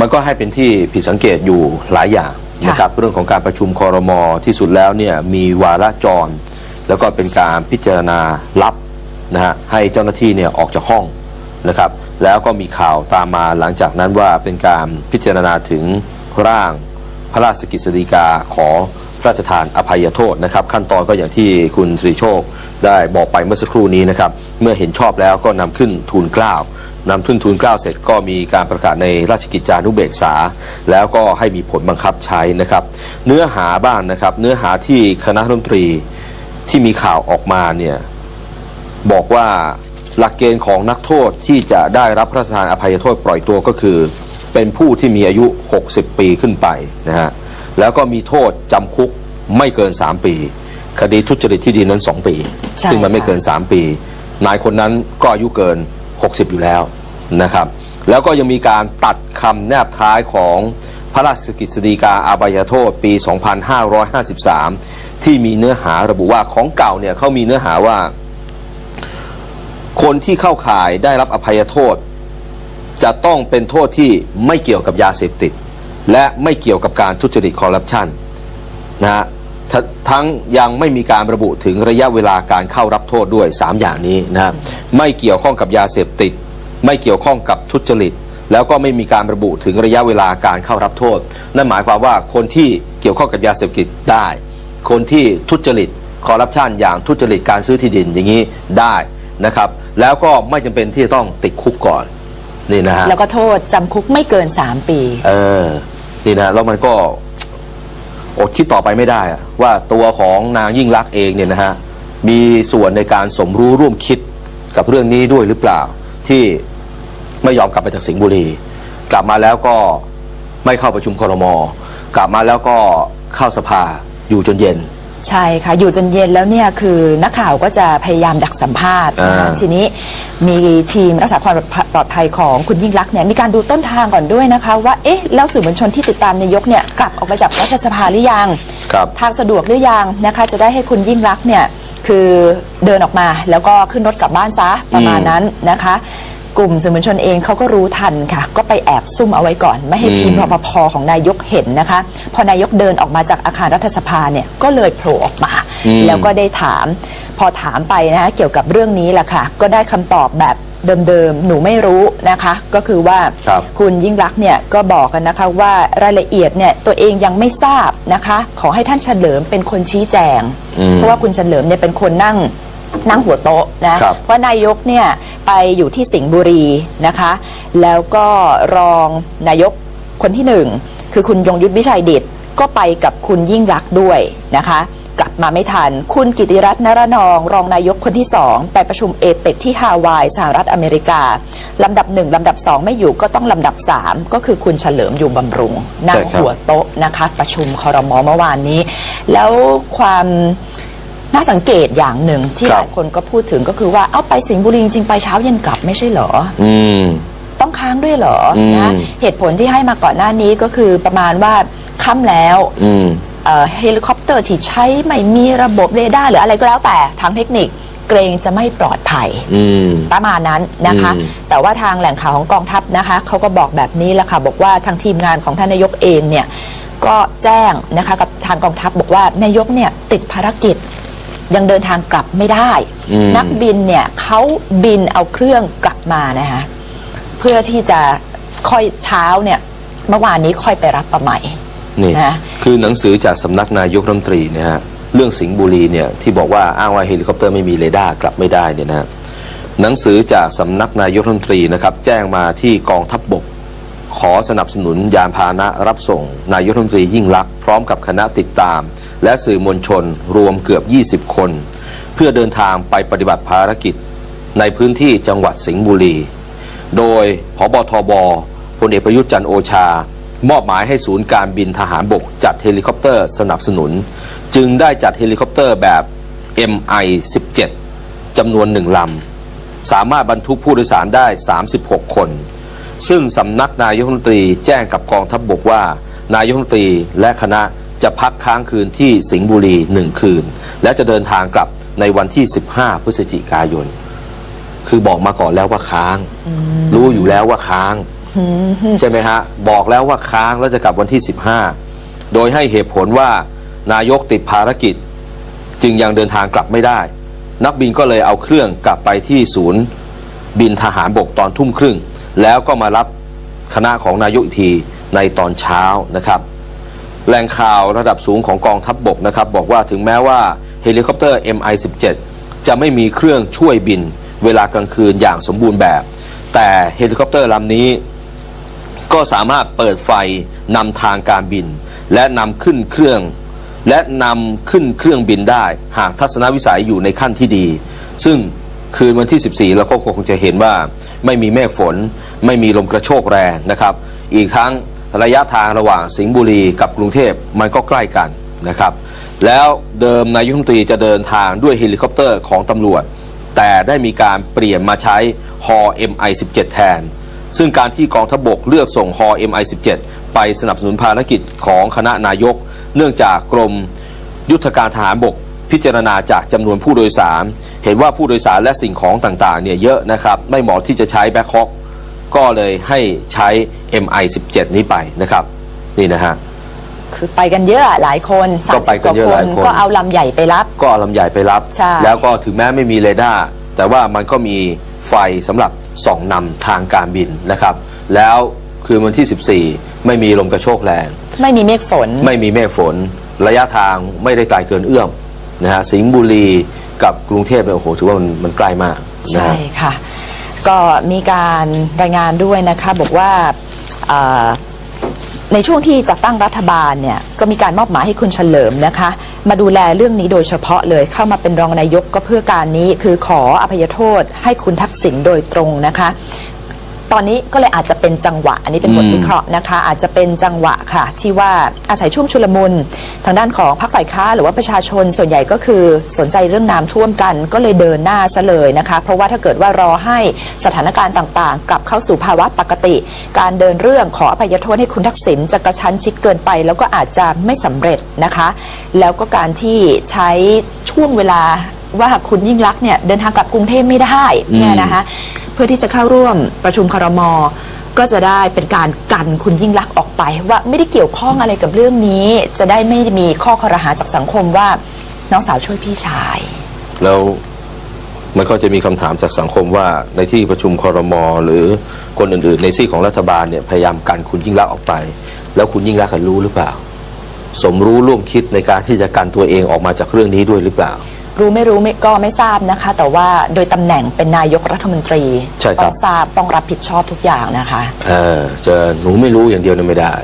มันก็ให้เป็นที่ผิดสังเกตอยู่หลายอย่างค่ะนะครับเรื่องของการประชุมคอรมอที่สุดแล้วเนี่ยมีวาระจร แล้วก็เป็นการพิจารณาลับนะฮะให้เจ้าหน้าที่เนี่ยออกจากห้องนะครับ แล้วก็มีข่าวตามมาหลังจากนั้นว่าเป็นการพิจารณาถึงร่างพระราชกฤษฎีกาขอพระราชทานอภัยโทษนะครับ ขั้นตอนก็อย่างที่คุณสรีโชคได้บอกไปเมื่อสักครู่นี้นะครับ เมื่อเห็นชอบแล้วก็นำขึ้นทูลเกล้า นำขึ้นทูลเกล้าเสร็จก็มีการประกาศในราชกิจจานุเบกษา แล้วก็ให้มีผลบังคับใช้นะครับ เนื้อหาบ้างนะครับ เนื้อหาที่คณะรัฐมนตรีที่มีข่าวออกมาเนี่ยบอกว่าหลักเกณฑ์ของนักโทษที่จะได้รับพระราชทานอภัยโทษปล่อยตัวก็คือ เป็นผู้ที่มีอายุ 60 ปีขึ้นไปนะฮะแล้วก็มีโทษจำคุกไม่เกิน 3 ปี คดีทุจริตที่ดินนั้น 2 ปีใช่ซึ่งมันไม่ค่ะเกิน 3 ปี นายคนนั้นก็อายุเกิน 60 อยู่แล้วนะครับ แล้วก็ยังมีการตัดคำแนบท้ายของพระราชกฤษฎีกาอาบายโทษปี 2553 ที่มีเนื้อหาระบุว่าของเก่าเนี่ยเขามีเนื้อหาว่า คนที่เข้าข่ายได้รับอภัยโทษ จะต้องเป็นโทษที่ไม่เกี่ยวกับยาเสพติด และไม่เกี่ยวกับการทุจริตคอร์รัปชันนะฮะ ททั้งยังไม่มีการระบุถึงระยะเวลาการเข้ารับโทษด้วย 3 อย่างนี้นะฮะไม่เกี่ยวข้องกับยาเสพติด ไม่เกี่ยวข้องกับทุจริต แล้วก็ไม่มีการระบุถึงระยะเวลาการเข้ารับโทษ นั่นหมายความว่าคนที่เกี่ยวข้องกับยาเสพติดได้ คนที่ทุจริตคอร์รัปชันอย่างทุจริตการซื้อที่ดินอย่างนี้ได้นะครับ แล้วก็ไม่จำเป็นที่จะต้องติดคุกก่อนนี่นะฮะแล้วก็โทษจำคุกไม่เกิน 3 ปี เออนี่นะแล้วมันก็ อดคิดต่อไปไม่ได้อะว่าตัวของนางยิ่งรักษณ์เองเนี่ยนะฮะมีส่วนในการสมรู้ร่วมคิดกับเรื่องนี้ด้วยหรือเปล่า ที่ไม่ยอมกลับไปจากสิงห์บุรี กลับมาแล้วก็ไม่เข้าประชุมครมกลับมาแล้วก็เข้าสภาอยู่จนเย็น ใช่ค่ะ อยู่จนเย็นแล้วเนี่ยคือนักข่าวก็จะพยายามดักสัมภาษณ์นะคะอ่า ทีนี้มีทีมรักษาความปลอดภัยของคุณยิ่งรักษณ์เนี่ยมีการดูต้นทางก่อนด้วยนะคะ ว่าเอ๊ะแล้วสื่อมวลชนที่ติดตามนายกเนี่ยกลับออกมาจากรัฐสภาหรือยัง ครับ ทางสะดวกหรือยังนะคะจะได้ให้คุณยิ่งรักษณ์เนี่ยคือเดินออกมาแล้วก็ขึ้นรถกลับบ้านซะประมาณนั้นนะคะ กลุ่มสื่อมวลชนเองเขาก็รู้ทันค่ะ ก็ไปแอบซุ่มเอาไว้ก่อน ไม่ให้ทีมอืมรปภของนายกเห็นนะคะ พอนายกเดินออกมาจากอาคารรัฐสภาเนี่ยก็เลยโผล่ออกมา แล้วก็ได้ถาม พอถามไปนะคะเกี่ยวกับเรื่องนี้แหละค่ะ ก็ได้คำตอบแบบเดิมๆ หนูไม่รู้นะคะ ก็คือว่าครับคุณยิ่งรักษณ์เนี่ยก็บอกกันนะคะว่ารายละเอียดเนี่ยตัวเองยังไม่ทราบนะคะ ขอให้ท่านเฉลิมเป็นคนชี้แจงอืมเพราะว่าคุณเฉลิมเนี่ยเป็นคนนั่ง นั่งหัวโต๊ะนะ ครับ เพราะนายกเนี่ยไปอยู่ที่สิงห์บุรีนะคะ แล้วก็รองนายกคนที่หนึ่งคือคุณยงยุทธวิชัยดิตก็ไปกับคุณยิ่งรักษณ์ด้วยนะคะ กลับมาไม่ทัน คุณกิติรัตน์นรนอง รองนายกคนที่สองไปประชุมเอเปกที่ฮาวายสหรัฐอเมริกา ลำดับหนึ่งลำดับสองไม่อยู่ก็ต้องลำดับสามก็คือคุณเฉลิมอยู่บำรุงนั่ใช่งครับ หัวโต๊ะนะคะประชุมคอรมอเมื่อวานนี้ แล้วความ น่าสังเกตอย่างหนึ่งที่คหรับลายคนก็พูดถึงก็คือว่าเอาไปสิงห์บุรีจริงๆไปเช้าเย็นกลับไม่ใช่เหรอ อืมต้องค้างด้วยเหรออืมนะเหตุผลที่ให้มาก่อนหน้านี้ก็คือประมาณว่าค่ำแล้วอืมเอ่อเฮลิคอปเตอร์ที่ใช้ไม่มีระบบเรดาร์หรืออะไรก็แล้วแต่ทางเทคนิคเกรงจะไม่ปลอดภัยอืมประมาณนั้นนะคะอืมแต่ว่าทางแหล่งข่าวของกองทัพนะคะเขาก็บอกแบบนี้แหละค่ะบอกว่าทางทีมงานของท่านนายกเองเนี่ยก็แจ้งนะคะกับทางกองทัพบอกว่านายกเนี่ยติดภารกิจ ยังเดินทางกลับไม่ได้ อืม นักบินเนี่ยเขาบินเอาเครื่องกลับมานะคะเพื่อที่จะค่อยเช้าเนี่ยเมื่อวานนี้ค่อยไปรับประใหม่นี่นะ คือหนังสือจากสำนักนายกรัฐมนตรีเนี่ยฮะเรื่องสิงห์บุรีเนี่ยที่บอกว่าอ้างว่าเฮลิคอปเตอร์ไม่มีเรดาร์กลับไม่ได้เนี่ยนะฮะหนังสือจากสำนักนายกรัฐมนตรีนะครับแจ้งมาที่กองทัพบบก ขอสนับสนุนยานพาหนะรับส่ง นายรัฐมนตรียิ่งลักษณ์พร้อมกับคณะติดตาม และสื่อมวลชนรวมเกือบ 20 คน เพื่อเดินทางไปปฏิบัติภารกิจ ในพื้นที่จังหวัดสิงห์บุรี โดยพบทบพลเอกประยุทธ์จันโอชา มอบหมายให้ศูนย์การบินทหารบก จัดเฮลิคอปเตอร์สนับสนุน จึงได้จัดเฮลิคอปเตอร์แบบ MI-17 จำนวนหนึ่งลำสามารถบรรทุกผู้โดยสารได้ 36 คน ซึ่งสำนักนายกรัฐมนตรีแจ้งกับกองทัพบบกว่า นายกรัฐมนตรีและคณะจะพักค้างคืนที่สิงห์บุรีหนึ่งคืน และจะเดินทางกลับในวันที่ 15 พฤศจิกายน คือบอกมาก่อนแล้วว่าค้าง รู้อยู่แล้วว่าค้าง ใช่ไหมฮะ บอกแล้วว่าค้างแล้วจะกลับวันที่ 15 โดยให้เหตุผลว่านายกติดภารกิจ จึงยังเดินทางกลับไม่ได้ นักบินก็เลยเอาเครื่องกลับไปที่ศูนย์ บินทหารบกตอนทุ่มครึ่ง แล้วก็มารับคณะของนายกอีกทีในตอนเช้านะครับแหล่งข่าวระดับสูงของกองทัพบบกนะครับ บอกว่าถึงแม้ว่าเฮลิคอปเตอร์ MI-17 จะไม่มีเครื่องช่วยบินเวลากลางคืนอย่างสมบูรณ์แบบ แต่เฮลิคอปเตอร์ลำนี้ ก็สามารถเปิดไฟนำทางการบิน และนำขึ้นเครื่อง และนำขึ้นเครื่องบินได้ หากทัศนวิสัยอยู่ในขั้นที่ดี ซึ่ง คืนวันที่ 14 เราก็คงจะเห็นว่าไม่มีเมฆฝน ไม่มีลมกระโชกแรงนะครับ อีกทั้งระยะทางระหว่างสิงห์บุรีกับกรุงเทพมันก็ใกล้กันนะครับ แล้วเดิมนายกรัฐมนตรีจะเดินทางด้วยเฮลิคอปเตอร์ของตำรวจ แต่ได้มีการเปลี่ยนมาใช้ฮอ MI-17 แทน ซึ่งการที่กองทัพบกเลือกส่งฮอ MI-17 ไปสนับสนุนภารกิจของคณะนายก เนื่องจากกรมยุทธการทหารบก พิจารณาจากจำนวนผู้โดยสาร เห็นว่าผู้โดยสารและสิ่งของต่างๆเนี่ยเยอะนะครับ ไม่เหมาะที่จะใช้แบ็คฮอคก็เลยให้ใช้ MI-17 นี้ไปนะครับ นี่นะฮะคือไปกันเยอะหลายคนก็ไป30กันเยอะหลายคนก็เอาลำใหญ่ไปรับ ก็เอาลำใหญ่ไปรับใช่แล้วก็ถึงแม้ไม่มีเรดาร์แต่ว่ามันก็มีไฟสำหรับส่องนำทางการบินนะครับ แล้วคืนวันที่ 14 ไม่มีลมกระโชกแรง ไม่มีเมฆฝน ไม่มีเมฆฝน ระยะทางไม่ได้ไกลเกินเอื้อม นะฮะสิงห์บุรีกับกรุงเทพเนี่ยโอ้โหถือว่ามันมันใกล้มากนะใช่ฮะ ค่ะ ก็มีการรายงานด้วยนะคะบอกว่าเอ่อในช่วงที่จัดตั้งรัฐบาลเนี่ยก็มีการมอบหมายให้คุณเฉลิมนะคะ มาดูแลเรื่องนี้โดยเฉพาะเลยเข้ามาเป็นรองนายกก็เพื่อการนี้คือขออภัยโทษให้คุณทักษิณโดยตรงนะคะ ตอนนี้ก็เลยอาจจะเป็นจังหวะ อันนี้เป็นบทอืมวิเคราะห์นะคะ อาจจะเป็นจังหวะค่ะ ที่ว่าอาศัยช่วงชุลมุนทางด้านของพรรคฝ่ายค้านหรือว่าประชาชนส่วนใหญ่ก็คือสนใจเรื่องน้ำท่วมกัน ก็เลยเดินหน้าซะเลยนะคะ เพราะว่าถ้าเกิดว่ารอให้สถานการณ์ต่างๆ กลับเข้าสู่ภาวะปกติ การเดินเรื่องขออภัยโทษให้คุณทักษิณจะกระชั้นชิดเกินไป แล้วก็อาจจะไม่สำเร็จนะคะ แล้วก็การที่ใช้ช่วงเวลาว่าคุณยิ่งรักษณ์เนี่ยเดินทางกลับกรุงเทพไม่ได้เนี่ยนะคะ เพื่อที่จะเข้าร่วมประชุมครมก็จะได้เป็นการกันคุณยิ่งรักษณ์ออกไป ว่าไม่ได้เกี่ยวข้องอะไรกับเรื่องนี้ จะได้ไม่มีข้อคอรหาจากสังคมว่าน้องสาวช่วยพี่ชาย แล้วมันก็จะมีคำถามจากสังคมว่าในที่ประชุมคอรมอหรือคนอื่นๆ ในซีกของรัฐบาลเนี่ยพยายามกันคุณยิ่งรักษณ์ออกไป แล้วคุณยิ่งรักษณ์รู้หรือเปล่า สมรู้ร่วมคิดในการที่จะกันตัวเองออกมาจากเรื่องนี้ด้วยหรือเปล่า รู้ไม่รู้ไม่ก็ไม่ทราบนะคะ แต่ว่าโดยตำแหน่งเป็นนายกรัฐมนตรีใช่ครับ ต้องทราบต้องรับผิดชอบทุกอย่างนะคะ เออจะหนูไม่รู้อย่างเดียวเนี่ยไม่ได้